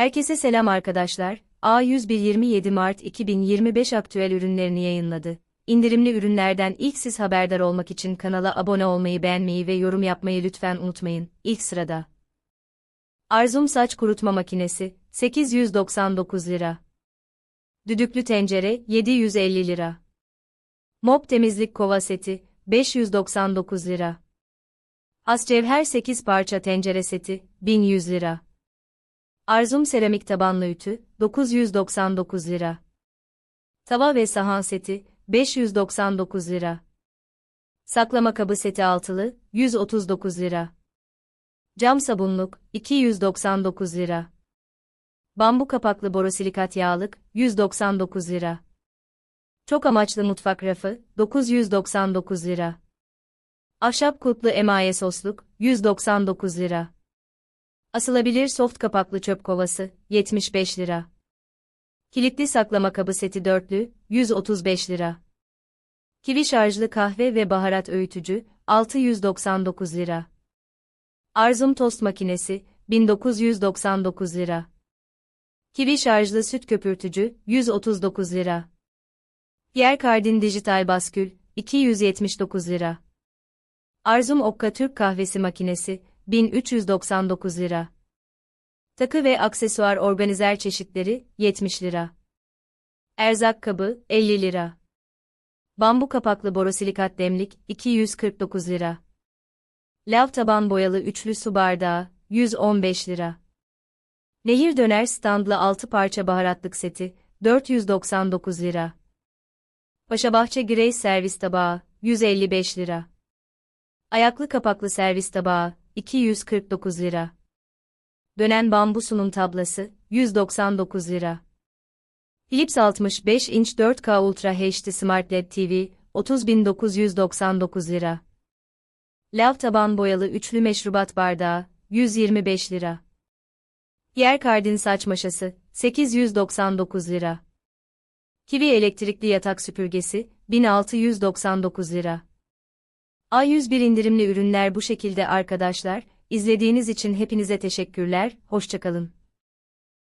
Herkese selam arkadaşlar. A101 27 Mart 2025 aktüel ürünlerini yayınladı. İndirimli ürünlerden ilk siz haberdar olmak için kanala abone olmayı, beğenmeyi ve yorum yapmayı lütfen unutmayın. İlk sırada. Arzum saç kurutma makinesi 899 lira. Düdüklü tencere 750 lira. Mop temizlik kova seti 599 lira. Has cevher 8 parça tencere seti 1100 lira. Arzum seramik tabanlı ütü 999 lira. Tava ve sahan seti 599 lira. Saklama kabı seti altılı 139 lira. Cam sabunluk 299 lira. Bambu kapaklı borosilikat yağlık 199 lira. Çok amaçlı mutfak rafı 999 lira. Ahşap kulplu emaye sosluk 199 lira. Asılabilir soft kapaklı çöp kovası 75 lira. Kilitli saklama kabı seti dörtlü 135 lira. Kivi şarjlı kahve ve baharat öğütücü 699 lira. Arzum tost makinesi 1999 lira. Kivi şarjlı süt köpürtücü 139 lira. Pierre Cardin dijital baskül 279 lira. Arzum Okka Türk kahvesi makinesi 1399 lira. Takı ve aksesuar organizer çeşitleri 70 lira. Erzak kabı 50 lira. Bambu kapaklı borosilikat demlik 249 lira. Lav taban boyalı üçlü su bardağı 115 lira. Nehir döner standlı 6 parça baharatlık seti 499 lira. Paşabahçe Grace servis tabağı 155 lira. Ayaklı kapaklı servis tabağı 249 lira. Dönen bambu sunum tablası 199 lira. Philips 65 inç 4K Ultra HD Smart LED TV 30.999 lira. Lav taban boyalı üçlü meşrubat bardağı 125 lira. Yer kardin saç maşası 899 lira. Kivi elektrikli yatak süpürgesi 1699 lira. A101 indirimli ürünler bu şekilde arkadaşlar. İzlediğiniz için hepinize teşekkürler. Hoşçakalın.